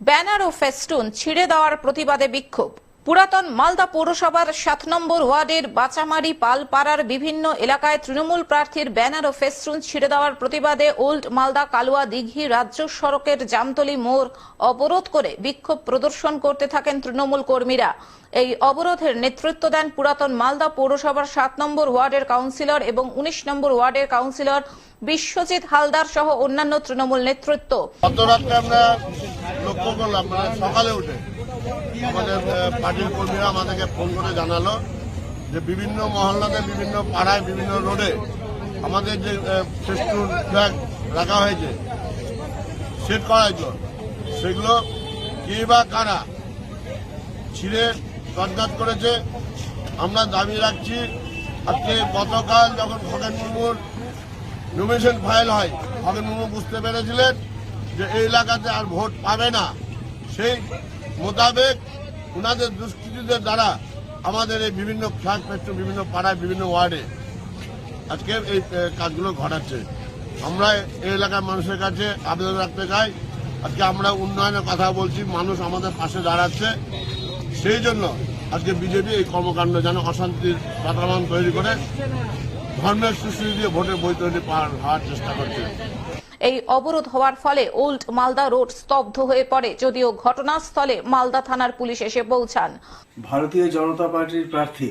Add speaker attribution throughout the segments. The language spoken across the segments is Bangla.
Speaker 1: ব্যানার ও ফেস্টুন ছিঁড়ে দেওয়ার প্রতিবাদে বিক্ষোভ। পুরাতন মালদা পৌরসভার সাত নম্বর ওয়ার্ডের বাচামারি পালপাড়ার বিভিন্ন এলাকায় তৃণমূল প্রার্থীর ব্যানার ও ফেস্টুন ছিঁড়ে দেওয়ার প্রতিবাদে ওল্ড মালদা কালুয়া দিঘি রাজ্য সড়কের জামতলি মোড় অবরোধ করে বিক্ষোভ প্রদর্শন করতে থাকেন তৃণমূল কর্মীরা। এই অবরোধের নেতৃত্ব দেন পুরাতন মালদা পৌরসভার সাত নম্বর ওয়ার্ডের কাউন্সিলর এবং উনিশ নম্বর ওয়ার্ডের কাউন্সিলর বিশ্বজিৎ হালদার সহ অন্যান্য তৃণমূল নেতৃত্ব।
Speaker 2: গত রাত্রে আমরা লক্ষ্য করলাম মানে সকালে উঠে আমাদের পার্টির কর্মীরা আমাদেরকে ফোন করে জানালো যে বিভিন্ন মহল্লাতে, বিভিন্ন পাড়ায়, বিভিন্ন রোডে আমাদের যে ফেস্টুন ফ্ল্যাগ রাখা হয়েছে, সেট করা হয়েছিল। সেগুলো কে বা কারা ছিঁড়ে তৎঘাত করেছে, আমরা দাবি রাখছি। আজকে গতকাল যখন খগেন মুর্মুর নমিনেশন ফাইল হয়। খগেন মুর্মু বুঝতে পেরেছিলেন যে এই এলাকাতে আর ভোট পাবে না। সেই মোতাবেক ওনাদের দুষ্কৃতীদের দ্বারা আমাদের এই বিভিন্ন ফ্ল্যাগ ফেস্টুন বিভিন্ন পাড়ায়, বিভিন্ন ওয়ার্ডে আজকে এই কাজগুলো ঘটাচ্ছে। আমরা এই এলাকার মানুষের কাছে আবেদন রাখতে চাই। আজকে আমরা উন্নয়নের কথা বলছি, মানুষ আমাদের পাশে দাঁড়াচ্ছে। সেই জন্য আজকে বিজেপি এই কর্মকাণ্ড যেন অশান্তির বাতাবরণ তৈরি করে। ধর্মের সুশ্রী দিয়ে ভোটের বৈতরণী পার হওয়ার চেষ্টা করছে।
Speaker 1: এই অবরোধ হওয়ার ফলে ওল্ড মালদা রোড স্তব্ধ হয়ে পড়ে যদিও ঘটনাস্থলে মালদা থানার পুলিশ এসে পৌঁছান।
Speaker 3: ভারতীয় জনতা পার্টির প্রার্থী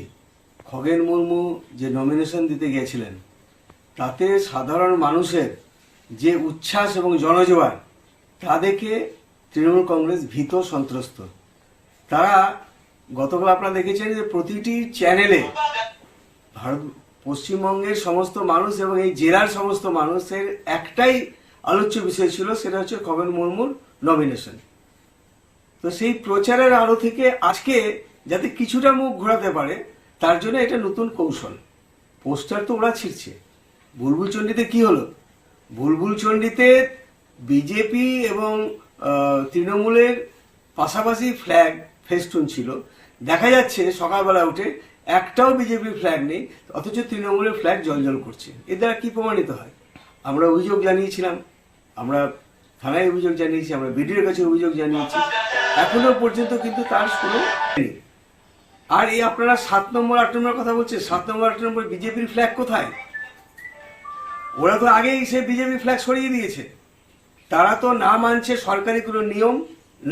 Speaker 3: খগেন মুর্মু যে নমিনেশন দিতে গিয়েছিলেন তাতে সাধারণ মানুষের যে উচ্ছ্বাস এবং জনজোয়ার তা দেখে তৃণমূল কংগ্রেস ভীত সন্ত্রস্ত। তারা গতকাল আপনারা দেখেছেন যে প্রতিটি চ্যানেলে ভারত পশ্চিমবঙ্গের সমস্ত মানুষ এবং এই জেলার সমস্ত মানুষের একটাই আলোচ্য বিষয় ছিল, সেটা হচ্ছে খগেন মুর্মুর নমিনেশন তো সেই প্রচারের আলো থেকে আজকে যাতে কিছুটা মুখ ঘোরাতে পারে, তার জন্য এটা নতুন কৌশল। পোস্টার তো ওরা ছিঁড়ছে। বুলবুল চণ্ডীতে কি হলো? বুলবুল চণ্ডীতে বিজেপি এবং তৃণমূলের পাশাপাশি ফ্ল্যাগ ফেস্টুন ছিল। দেখা যাচ্ছে সকালবেলা উঠে একটাও বিজেপির ফ্ল্যাগ নেই, অথচ তৃণমূলের ফ্ল্যাগ জলজল করছে। এর দ্বারা কি প্রমাণিত হয়? আমরা অভিযোগ জানিয়েছিলাম, আমরা থানায় অভিযোগ জানিয়েছি, আমরা বিডিওর কাছে অভিযোগ জানিয়েছি। এখনও পর্যন্ত কিন্তু তার কোনো নেই। আর এই আপনারা সাত নম্বর, আট নম্বর কথা বলছে সাত নম্বর, আট নম্বর বিজেপির ফ্ল্যাগ কোথায়? ওরা তো আগেই সে বিজেপি ফ্ল্যাগ সরিয়ে দিয়েছে। তারা তো না মানছে সরকারি কোনো নিয়ম,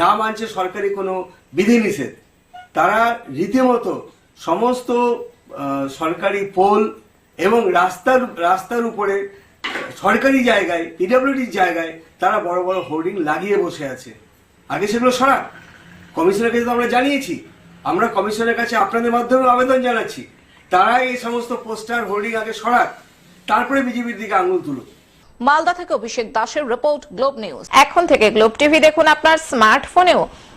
Speaker 3: না মানছে সরকারি কোনো বিধিনিষেধ। তারা রীতিমতো সমস্ত সরকারি পোল এবং রাস্তার রাস্তার উপরে সরকারি জায়গায় পিডব্লিউডির জায়গায় তারা বড় বড় হোর্ডিং লাগিয়ে বসে আছে। আগে সেগুলো সরা কমিশনের কাছে তো আমরা জানিয়েছি। আমরা কমিশনের কাছে আপনাদের মাধ্যমে আবেদন জানাচ্ছি। তারা এই সমস্ত পোস্টার হোর্ডিং আগে সরাক। তারপরে বিজেপির দিকে আঙুল তুলুক।
Speaker 1: মালদা থেকে অভিষেক দাসের রিপোর্ট গ্লোব নিউজ। এখন থেকে গ্লোব টিভি দেখুন আপনার স্মার্টফোনেও।